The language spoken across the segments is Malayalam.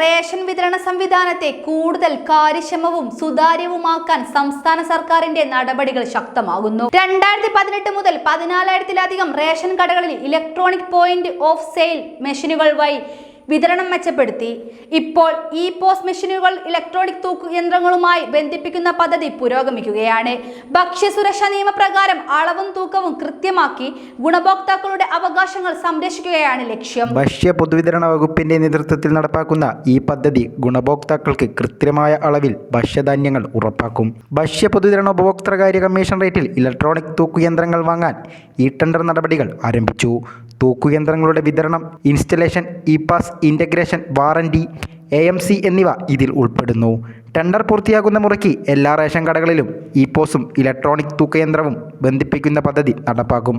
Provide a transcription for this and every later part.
റേഷൻ വിതരണ സംവിധാനത്തെ കൂടുതൽ കാര്യക്ഷമവും സുതാര്യവുമാക്കാൻ സംസ്ഥാന സർക്കാരിന്റെ നടപടികൾ ശക്തമാകുന്നു. രണ്ടായിരത്തി പതിനെട്ട് മുതൽ പതിനാലായിരത്തിലധികം റേഷൻ കടകളിൽ ഇലക്ട്രോണിക് പോയിന്റ് ഓഫ് സെയിൽ മെഷീനുകൾ വഴി വിതരണം മെച്ചപ്പെടുത്തി. ഇപ്പോൾ ഇ പോസ് മെഷീനുകൾ ഇലക്ട്രോണിക് തൂക്കു യന്ത്രങ്ങളുമായി ബന്ധിപ്പിക്കുന്ന പദ്ധതി പുരോഗമിക്കുകയാണ്. ഭക്ഷ്യസുരക്ഷാ നിയമപ്രകാരം അളവും തൂക്കവും കൃത്യമാക്കി ഗുണഭോക്താക്കളുടെ അവകാശങ്ങൾ സംരക്ഷിക്കുകയാണ് ലക്ഷ്യം. ഭക്ഷ്യ പൊതുവിതരണ വകുപ്പിന്റെ നേതൃത്വത്തിൽ നടപ്പാക്കുന്ന ഈ പദ്ധതി ഗുണഭോക്താക്കൾക്ക് കൃത്യമായ അളവിൽ ഭക്ഷ്യധാന്യങ്ങൾ ഉറപ്പാക്കും. ഭക്ഷ്യ പൊതുവിതരണ ഉപഭോക്തൃകാര്യ കമ്മീഷൻ റേറ്റിൽ ഇലക്ട്രോണിക് തൂക്കുയന്ത്രങ്ങൾ വാങ്ങാൻ ഈ ടെൻഡർ നടപടികൾ ആരംഭിച്ചു. തൂക്കുയന്ത്രങ്ങളുടെ വിതരണം installation e pass integration warranty A M C എന്നിവ ഇതിൽ ഉൾപ്പെടുന്നു. ടെൻഡർ പൂർത്തിയാകുന്ന മുറയ്ക്ക് എല്ലാ റേഷൻ കടകളിലും ഇ പോസും ഇലക്ട്രോണിക് തൂക്കയന്ത്രവും ബന്ധിപ്പിക്കുന്ന പദ്ധതി നടപ്പാക്കും.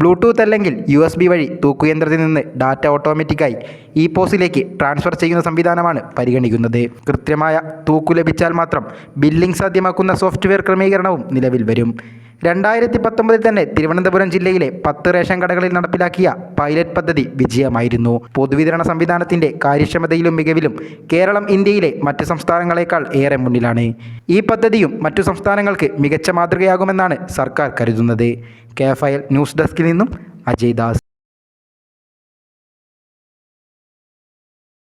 ബ്ലൂടൂത്ത് അല്ലെങ്കിൽ യു എസ് ബി വഴി തൂക്കുയന്ത്രത്തിൽ നിന്ന് ഡാറ്റ ഓട്ടോമാറ്റിക്കായി ഇ പോസിലേക്ക് ട്രാൻസ്ഫർ ചെയ്യുന്ന സംവിധാനമാണ് പരിഗണിക്കുന്നത്. കൃത്യമായ തൂക്കു ലഭിച്ചാൽ മാത്രം ബില്ലിംഗ് സാധ്യമാക്കുന്ന സോഫ്റ്റ്വെയർ ക്രമീകരണവും നിലവിൽ വരും. രണ്ടായിരത്തി പത്തൊമ്പതിൽ തന്നെ തിരുവനന്തപുരം ജില്ലയിലെ പത്ത് റേഷൻ കടകളിൽ നടപ്പിലാക്കിയ പൈലറ്റ് പദ്ധതി വിജയമായിരുന്നു. പൊതുവിതരണ സംവിധാനത്തിന്റെ കാര്യക്ഷമതയിലും മികവിലും കേരളം ഇന്ത്യയിലെ മറ്റ് സംസ്ഥാനങ്ങളെക്കാൾ ഏറെ മുന്നിലാണ്. ഈ പദ്ധതിയും മറ്റു സംസ്ഥാനങ്ങൾക്ക് മികച്ച മാതൃകയാകുമെന്നാണ് സർക്കാർ കരുതുന്നത്. കെ ഫയൽ ന്യൂസ് ഡെസ്കിൽ നിന്നും അജയ് ദാസ്.